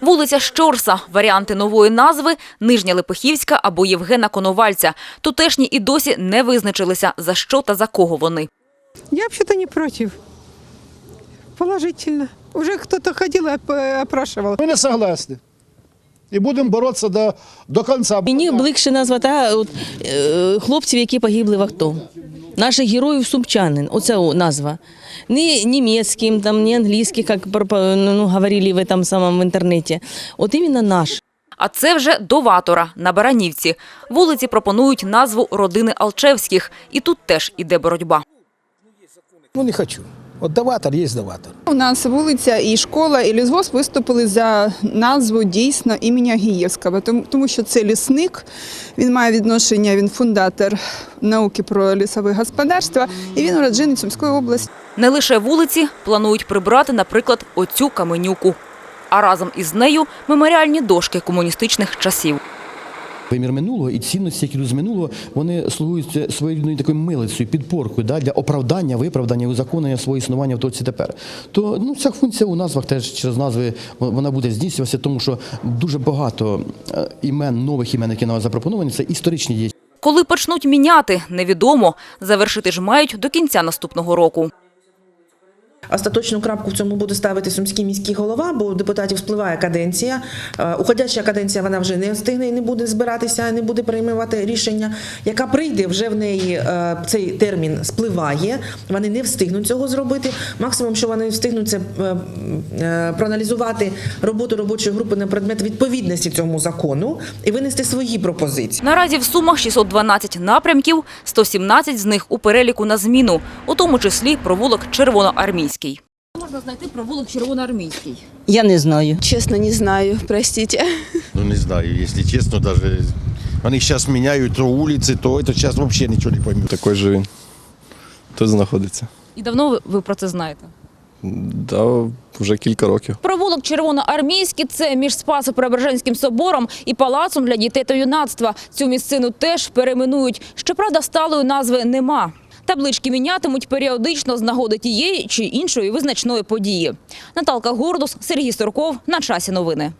Вулиця Щорса. Варіанти нової назви – Нижня Липохівська або Євгена Коновальця. Тутешні і досі не визначилися, за що та за кого вони. Я вообще-то не против. Положительно. Уже кто-то ходил и оп- опрашивал. Ми не согласні. І будемо боротися до, до кінця. Мені ближче назва та от, е, хлопців, які погибли в АТО. Наших героїв сумчанин. Оця назва. Не німецьким, там, не англійським, як пропо- ну, говорили в этом самому інтернеті. От іменно наш. А це вже до Ватора на Баранівці. Вулиці пропонують назву родини Алчевських. І тут теж іде боротьба. Ну не хочу. От даватор є даватор. У нас вулиця і школа, і лісгосп виступили за назву дійсно імені Гієвського, тому, тому що це лісник, він має відношення, він фундатор науки про лісове господарство, і він уродженець Сумської області. Не лише вулиці планують прибрати, наприклад, оцю каменюку. А разом із нею меморіальні дошки комуністичних часів. Вимір минулого і цінності, які йдуть з минулого, вони слугують своєрідною такою милицею, підпоркою да, для оправдання, виправдання, узаконення свого існування в тоці тепер. То ну, ця функція у назвах теж через назви вона буде здійснюватися, тому що дуже багато е, імен, нових імен, які нам запропоновані, це історичні є. Коли почнуть міняти, невідомо. Завершити ж мають до кінця наступного року. Остаточну крапку в цьому буде ставити сумський міський голова, бо у депутатів спливає каденція. Е, Уходяча каденція вона вже не встигне і не буде збиратися, не буде приймати рішення. Яка прийде, вже в неї е, цей термін спливає. Вони не встигнуть цього зробити. Максимум, що вони встигнуть, це е, проаналізувати роботу робочої групи на предмет відповідності цьому закону і винести свої пропозиції. Наразі в Сумах 612 напрямків, 117 з них у переліку на зміну, у тому числі провулок Червоноармійський. Можна знайти провулок Червоноармійський. Я не знаю. Честно, не знаю, простите. Ну не знаю, если честно, даже они сейчас меняют то улицы, то это сейчас вообще ничего не пойму. Такий же він. Тут знаходиться. І давно ви- ви про це знаєте? Да, вже кілька років. Провулок Червоноармійський – це між Спасо-Преображенським собором і палацом для дітей та юнацтва. Цю місцину теж перейменують. Щоправда, сталої назви нема. Таблички мінятимуть періодично з нагоди тієї чи іншої визначної події. Наталка Гордус, Сергій Сурков. На часі новини.